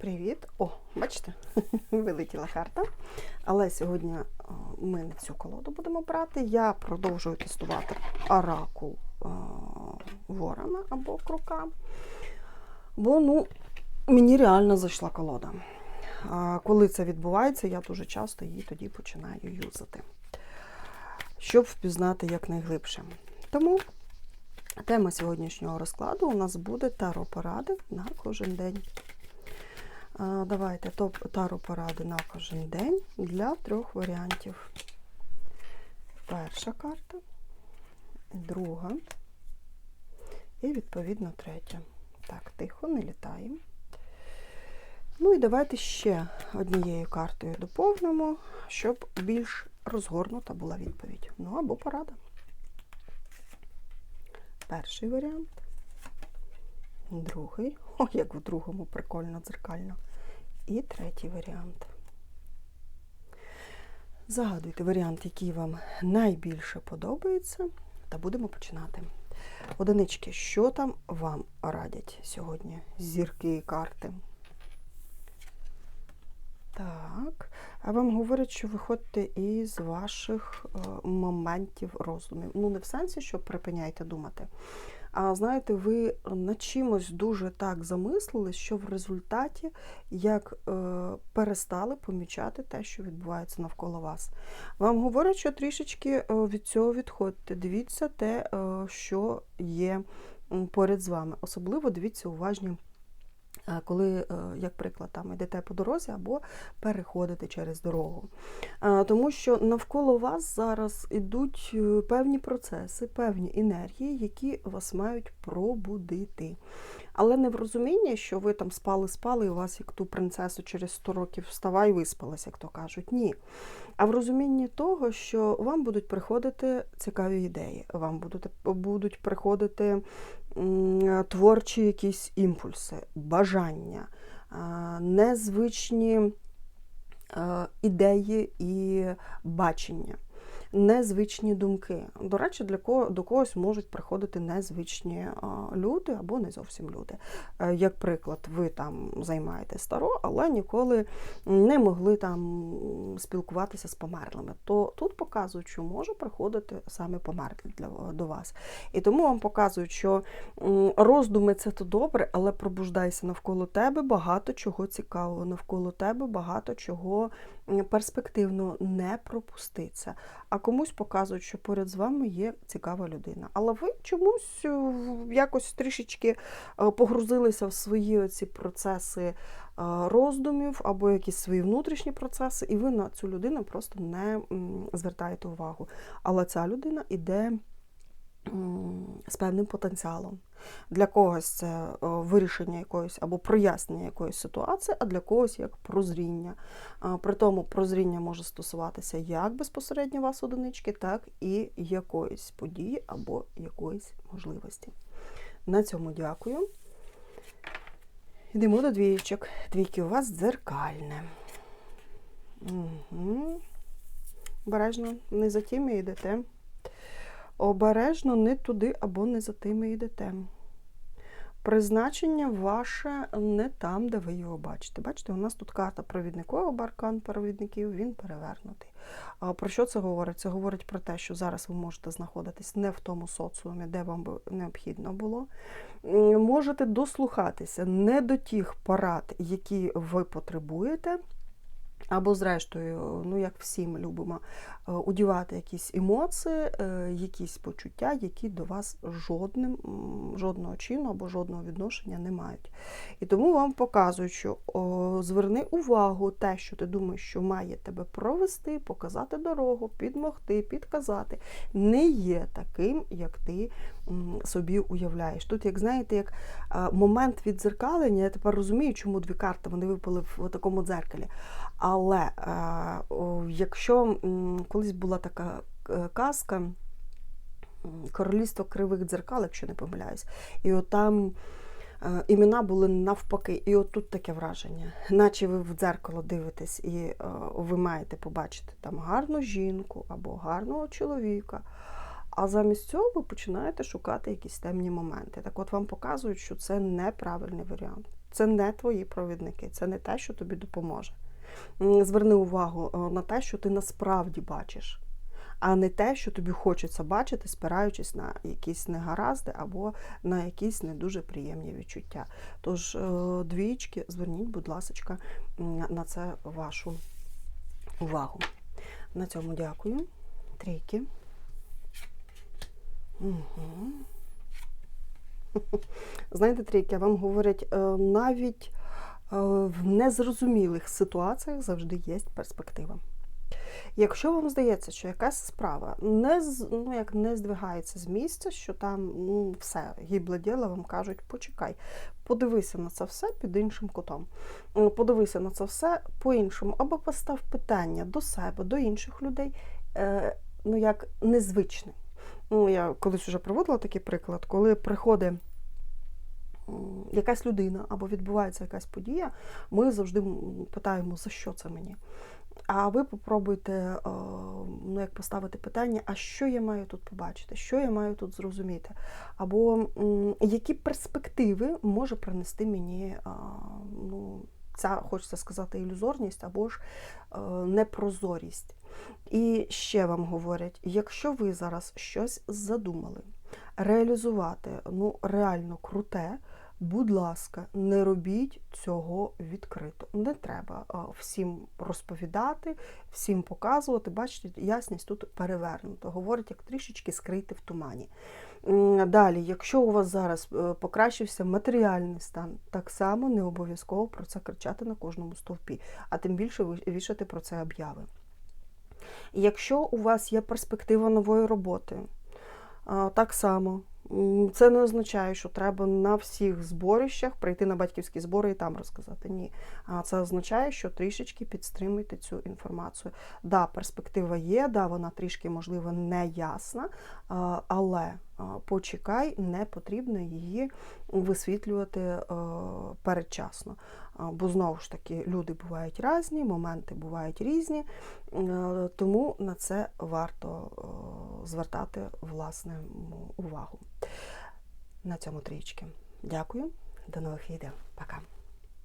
Привіт! О, бачите, вилетіла карта. Але сьогодні ми не цю колоду будемо брати. Я продовжую тестувати оракул Ворона або Крука. Бо ну, мені реально зайшла колода. Коли це відбувається, я дуже часто її тоді починаю юзати, щоб впізнати якнайглибше. Тому тема сьогоднішнього розкладу у нас буде таро поради на кожен день. Давайте топ тару поради на кожен день для трьох варіантів. Перша карта, друга і, відповідно, третя. Так, тихо, не літаємо. Ну і давайте ще однією картою доповнимо, щоб більш розгорнута була відповідь. Ну або порада. Перший варіант. Другий. О, як в другому прикольно дзеркально. І третій варіант. Загадуйте варіант, який вам найбільше подобається, та будемо починати. Одинички, що там вам радять сьогодні? Зірки і карти. Так. А вам говорять, що виходьте із ваших е, моментів роздумів. Ну, не в сенсі, що припиняйте думати. А знаєте, ви на чимось дуже так замислили, що в результаті як е, перестали помічати те, що відбувається навколо вас. Вам говорять, що трішечки е, від цього відходьте. Дивіться те, е, що є поряд з вами. Особливо дивіться уважні. Коли, як приклад, там йдете по дорозі або переходите через дорогу. Тому що навколо вас зараз йдуть певні процеси, певні енергії, які вас мають пробудити. Але не в розумінні, що ви там спали-спали, і у вас, як ту принцесу, через 100 років вставай, виспалась, як то кажуть. Ні. А в розумінні того, що вам будуть приходити цікаві ідеї, вам будуть, будуть приходити творчі якісь імпульси, бажання, незвичні ідеї і бачення незвичні думки. До речі, для кого до когось можуть приходити незвичні люди або не зовсім люди. Е, як приклад, ви там займаєте старо, але ніколи не могли там спілкуватися з померлими. То тут показують, що може приходити саме померлі для до вас. І тому вам показують, що роздуми це то добре, але пробуждайся навколо тебе багато чого цікавого, навколо тебе багато чого перспективно не пропуститься. А комусь показують, що поряд з вами є цікава людина. Але ви чомусь е, якось трішечки е, погрузилися в свої оці процеси е, роздумів або якісь свої внутрішні процеси, і ви на цю людину просто не звертаєте увагу. Але ця людина іде з певним потенціалом. Для когось це вирішення якоїсь або прояснення якоїсь ситуації, а для когось як прозріння. При тому прозріння може стосуватися як безпосередньо вас одинички, так і якоїсь події або якоїсь можливості. На цьому дякую. Йдемо до двієчок. Двійки у вас дзеркальне. Угу. Бережно, не за тим йдете обережно не туди або не за тими йдете. Призначення ваше не там, де ви його бачите. Бачите, у нас тут карта провідникового баркан провідників, він перевернутий. А Про що це говорить? Це говорить про те, що зараз ви можете знаходитись не в тому соціумі, де вам необхідно було. Можете дослухатися не до тих порад, які ви потребуєте. Або, зрештою, ну як всі ми любимо, е, удівати якісь емоції, е, якісь почуття, які до вас жодним, жодного чину або жодного відношення не мають. І тому вам показують, що о, зверни увагу те, що ти думаєш, що має тебе провести, показати дорогу, підмогти, підказати, не є таким, як ти собі уявляєш. Тут, як знаєте, як момент відзеркалення, я тепер розумію, чому дві карти вони випали в такому дзеркалі. Але е, якщо колись була така е, казка, королівство кривих дзеркал, якщо не помиляюсь, і от там е, імена були навпаки, і от тут таке враження, наче ви в дзеркало дивитесь, і ви маєте побачити там гарну жінку або гарного чоловіка. А замість цього ви починаєте шукати якісь темні моменти. Так от вам показують, що це неправильний варіант. Це не твої провідники, це не те, що тобі допоможе. Зверни увагу е, на те, що ти насправді бачиш, а не те, що тобі хочеться бачити, спираючись на якісь негаразди або на якісь не дуже приємні відчуття. Тож, е, двічки, зверніть, будь ласка, на це вашу увагу. На цьому дякую. Трійки. Знаєте, трійки, вам говорять, е, навіть е, в незрозумілих ситуаціях завжди є перспектива. Якщо вам здається, що якась справа не ну, як не здвигається з місця, що там ну, все, гібле діло, вам кажуть, почекай, подивися на це все під іншим кутом. Подивися на це все по-іншому, або постав питання до себе, до інших людей, е, ну як незвичне. Ну, я колись вже проводила такий приклад, коли приходить якась людина або відбувається якась подія, ми завжди питаємо, за що це мені. А ви попробуйте е, ну, як поставити питання, а що я маю тут побачити, що я маю тут зрозуміти, або які перспективи може принести мені ну, ця, хочеться сказати, ілюзорність або ж е, непрозорість. І ще вам говорять, якщо ви зараз щось задумали реалізувати ну, реально круте, будь ласка, не робіть цього відкрито. Не треба всім розповідати, всім показувати. Бачите, ясність тут перевернута. Говорить, як трішечки скрити в тумані. Далі, якщо у вас зараз е, покращився матеріальний стан, так само не обов'язково про це кричати на кожному стовпі, а тим більше вішати про це обяви. Якщо у вас є перспектива нової роботи, так само. Це не означає, що треба на всіх зборищах прийти на батьківські збори і там розказати. Ні. Це означає, що трішечки підстримуйте цю інформацію. Да, перспектива є, да, вона трішки, можливо, не ясна, але почекай, не потрібно її висвітлювати передчасно. Бо знову ж таки люди бувають різні, моменти бувають різні, е, тому на це варто е, звертати власне увагу. На цьому трічки. Дякую, до нових відео. Пока.